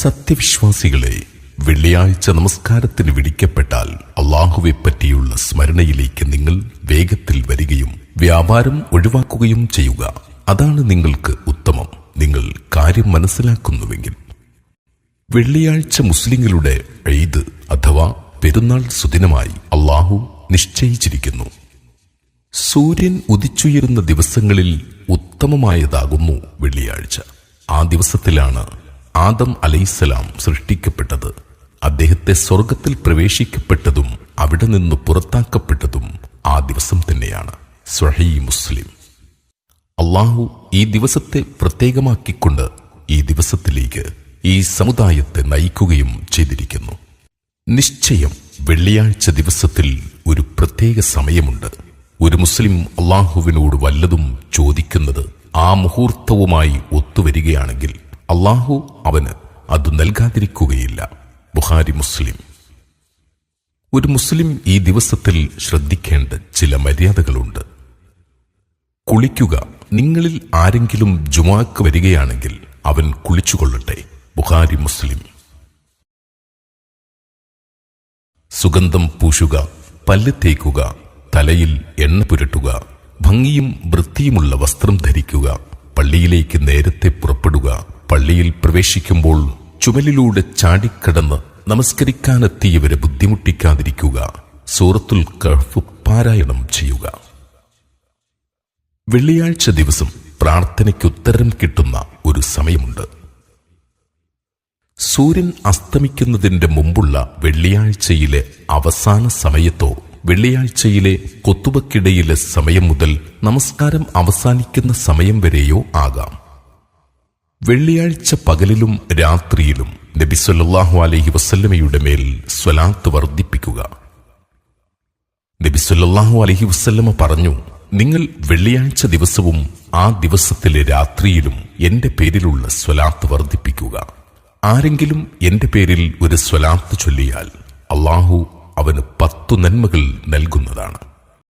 സത്യവിശ്വാസികളെ വെള്ളിയാഴ്ച നമസ്കാരത്തിന് വിളിക്കപ്പെട്ടാൽ അള്ളാഹുവെ പറ്റിയുള്ള സ്മരണയിലേക്ക് നിങ്ങൾ വേഗത്തിൽ വരികയും വ്യാപാരം ഒഴിവാക്കുകയും ചെയ്യുക. അതാണ് നിങ്ങൾക്ക് ഉത്തമം. നിങ്ങൾ കാര്യം മനസ്സിലാക്കുന്നുവെങ്കിൽ. വെള്ളിയാഴ്ച മുസ്ലിങ്ങളുടെ ഈദ് അഥവാ പെരുന്നാൾ സുദിനമായി അള്ളാഹു നിശ്ചയിച്ചിരിക്കുന്നു. സൂര്യൻ ഉദിച്ചുയരുന്ന ദിവസങ്ങളിൽ ഉത്തമമായതാകുന്നു വെള്ളിയാഴ്ച. ആ ദിവസത്തിലാണ് ആദം അലൈസലാം സൃഷ്ടിക്കപ്പെട്ടത് അദ്ദേഹത്തെ സ്വർഗത്തിൽ പ്രവേശിക്കപ്പെട്ടതും അവിടെ നിന്ന് പുറത്താക്കപ്പെട്ടതും ആ ദിവസം തന്നെയാണ്. സ്വഹീ മുസ്ലിം. അള്ളാഹു ഈ ദിവസത്തെ പ്രത്യേകമാക്കിക്കൊണ്ട് ഈ ദിവസത്തിലേക്ക് ഈ സമുദായത്തെ നയിക്കുകയും ചെയ്തിരിക്കുന്നു. നിശ്ചയം വെള്ളിയാഴ്ച ദിവസത്തിൽ ഒരു പ്രത്യേക സമയമുണ്ട്. ഒരു മുസ്ലിം അള്ളാഹുവിനോട് വല്ലതും ചോദിക്കുന്നത് ആ മുഹൂർത്തവുമായി ഒത്തുവരികയാണെങ്കിൽ അള്ളാഹു അവന് അത് നൽകാതിരിക്കുകയില്ല. ബുഹാരി മുസ്ലിം. ഒരു മുസ്ലിം ഈ ദിവസത്തിൽ ശ്രദ്ധിക്കേണ്ട ചില മര്യാദകളുണ്ട്. കുളിക്കുക. നിങ്ങളിൽ ആരെങ്കിലും ജുമാക്ക് വരികയാണെങ്കിൽ അവൻ കുളിച്ചുകൊള്ളട്ടെ. ബുഹാരി മുസ്ലിം. സുഗന്ധം പൂശുക. പല്ല് തേക്കുക. തലയിൽ എണ്ണ പുരട്ടുക. ഭംഗിയും വൃത്തിയുമുള്ള വസ്ത്രം ധരിക്കുക. പള്ളിയിലേക്ക് നേരത്തെ പുറപ്പെടുക. പള്ളിയിൽ പ്രവേശിക്കുമ്പോൾ ചുമലിലൂടെ ചാടിക്കടന്ന് നമസ്കരിക്കാനെത്തിയവരെ ബുദ്ധിമുട്ടിക്കാതിരിക്കുക. സൂറത്തുൽ കഹ്ഫ് പാരായണം ചെയ്യുക. വെള്ളിയാഴ്ച ദിവസം പ്രാർത്ഥനയ്ക്ക് ഉത്തരം കിട്ടുന്ന ഒരു സമയമുണ്ട്. സൂര്യൻ അസ്തമിക്കുന്നതിന്റെ മുമ്പുള്ള വെള്ളിയാഴ്ചയിലെ അവസാന സമയത്തോ വെള്ളിയാഴ്ചയിലെ കൊത്തുവക്കിടയിലെ സമയം മുതൽ നമസ്കാരം അവസാനിക്കുന്ന സമയം വരെയോ ആകാം. വെള്ളിയാഴ്ച പകലിലും രാത്രിയിലും നബി സല്ലാഹു അലഹി വസല്ലമയുടെ മേൽ സ്വലാത്ത് വർദ്ധിപ്പിക്കുക. നബി സല്ലാഹു അലഹി വസ്ല്ലമ പറഞ്ഞു നിങ്ങൾ വെള്ളിയാഴ്ച ദിവസവും ആ ദിവസത്തിലെ രാത്രിയിലും എന്റെ പേരിലുള്ള സ്വലാത്ത് വർദ്ധിപ്പിക്കുക. ആരെങ്കിലും എന്റെ പേരിൽ ഒരു സ്വലാത്ത് ചൊല്ലിയാൽ അള്ളാഹു അവന് പത്തു നന്മകൾ നൽകുന്നതാണ്.